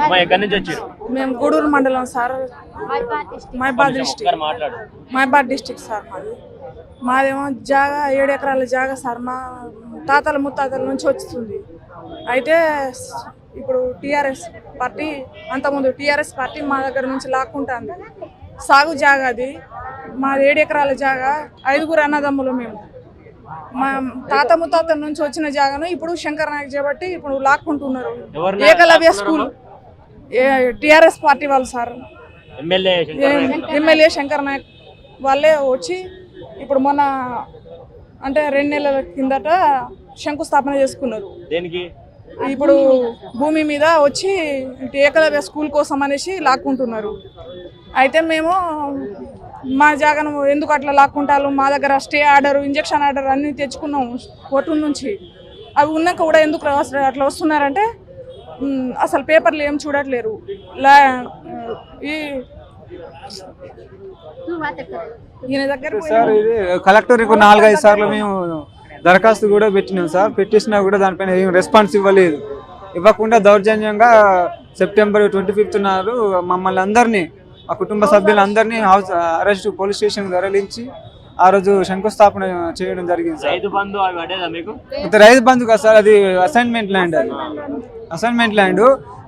అమ్మా ఎక్కడి నుంచి వచ్చారు? మేము గూడూరు మండలం సార్. మైబాద్ డిస్టిక్ ఒక్కరు మాట్లాడు. మైబాద్ డిస్టిక్ సార్ మాది. మాదేమో జాగా ఏడు ఎకరాల జాగా సార్ మా తాతల ముత్తాతల నుంచి వస్తుంది అయితే ఇప్పుడు టీఆర్ఎస్ పార్టీ అంతకుముందు టీఆర్ఎస్ పార్టీ మా దగ్గర నుంచి లాక్కుంటుంది. సాగు జాగా అది. మాది ఏడు ఎకరాల జాగా ఐదుగురు అన్నదమ్ములు మేము. మా తాత ముత్తాతల నుంచి వచ్చిన జాగాను ఇప్పుడు శంకర్ నాయక్ చేపట్టి ఇప్పుడు లాక్కుంటున్నారు. ఏకలవ్య స్కూల్. టిఆర్ఎస్ పార్టీ వాళ్ళు sir. MLA Shankar Naik. MLA Shankar Naik వాళ్ళే వచ్చి ఇప్పుడు మొన్న అంటే రెండు నెలల కిందట శంకుస్థాపన చేసుకున్నారు. దేనికి? ఇప్పుడు భూమి మీద వచ్చి ఏకలవ్య స్కూల్ కోసం అనేసి లాక్కుంటున్నారు. అయితే మేము మా జాగను ఎందుకు అట్లా లాక్కుంటారు? మా దగ్గర స్టే ఆర్డర్ ఇంజక్షన్ ఆర్డర్ అన్ని తెచ్చుకున్నాం కోర్టు నుంచి. అవి ఉన్నాక కూడా ఎందుకు అట్లా వస్తున్నారంటే అసలు పేపర్లు ఏం చూడట్లేరు. లా ఈ ఈయన దగ్గర నాలుగైదు సార్లు మేము దరఖాస్తు కూడా పెట్టినాం సార్. పెట్టేసినా కూడా దానిపైన ఏం రెస్పాన్స్ ఇవ్వలేదు. ఇవ్వకుండా దౌర్జన్యంగా సెప్టెంబర్ ట్వంటీ ఫిఫ్త్ నాడు మమ్మల్ని అందరినీ మా కుటుంబ సభ్యులందరినీ హౌస్ అరెస్ట్ పోలీస్ స్టేషన్ తరలించి ఆ రోజు శంకుస్థాపన చేయడం జరిగింది సార్. రైతు బంధు రైతు బంధు కదా సార్ అది అసైన్మెంట్ ల్యాండ్ అది. Assignment land.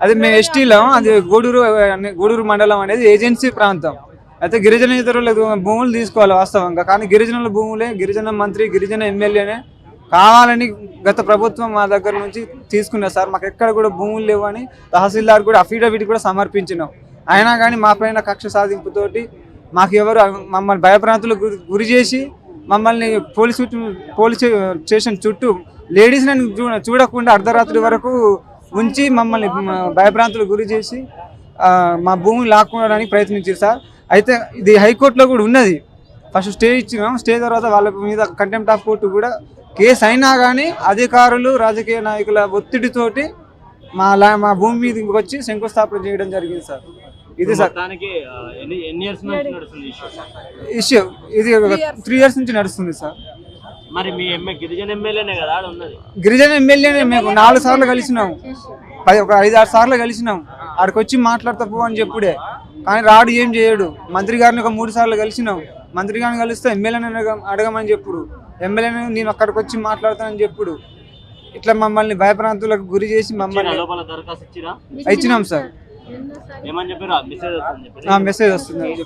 అది మేము ఎస్టీలో అది గూడూరు గూడూరు మండలం అనేది ఏజెన్సీ ప్రాంతం. అయితే గిరిజన ఇతరుల భూములు తీసుకోవాలి వాస్తవంగా. కానీ గిరిజనుల భూములే గిరిజన మంత్రి గిరిజన ఎమ్మెల్యేనే కావాలని గత ప్రభుత్వం మా దగ్గర నుంచి తీసుకున్నారు. సార్ మాకు ఎక్కడ కూడా భూములు లేవని తహసీల్దార్ కూడా అఫిడవిట్ కూడా సమర్పించినాం. అయినా కానీ మా పైన కక్ష సాధింపుతోటి మాకు ఎవరు మమ్మల్ని భయప్రాంతులకు గురి- గురి చేసి మమ్మల్ని పోలీసు పోలీస్ స్టేషన్ చుట్టూ లేడీస్ చూడకుండా అర్ధరాత్రి వరకు ఉంచి మమ్మల్ని భయభ్రాంతులకు గురి చేసి మా భూమిని లాక్కోవడానికి ప్రయత్నించారు సార్. అయితే ఇది హైకోర్టులో కూడా ఉన్నది. ఫస్ట్ స్టే ఇచ్చినాం. స్టే తర్వాత వాళ్ళ మీద కంటెంప్ట్ ఆఫ్ కోర్టు కూడా కేసు అయినా కానీ అధికారులు రాజకీయ నాయకుల ఒత్తిడితోటి మా లా మా భూమి మీదకి వచ్చి శంకుస్థాపన చేయడం జరిగింది సార్. ఇది సార్. ఇష్యూ ఇది త్రీ ఇయర్స్ నుంచి నడుస్తుంది సార్. మరి మీ గిరిజన ఎమ్మెల్యేనే కదా ఉన్నది? గిరిజన ఎమ్మెల్యేనే మేము నాలుగు సార్లు కలిసినాం. పది ఒక ఐదు ఆరు సార్లు కలిసినాం. ఆడికి వచ్చి మాట్లాడతా పో అని చెప్పుడే. కానీ రాడు ఏం చేయడు. మంత్రి గారిని ఒక మూడు సార్లు కలిసినాం. మంత్రి గారిని కలిస్తే ఎమ్మెల్యేని అడగ- అడగమని చెప్పుడు. ఎమ్మెల్యేని నేను అక్కడికి వచ్చి మాట్లాడతానని చెప్పుడు. ఇట్లా మమ్మల్ని భయప్రాంతులకు గురి చేసి మమ్మల్ని ఇచ్చినాం సార్. మెసేజ్ వస్తుంది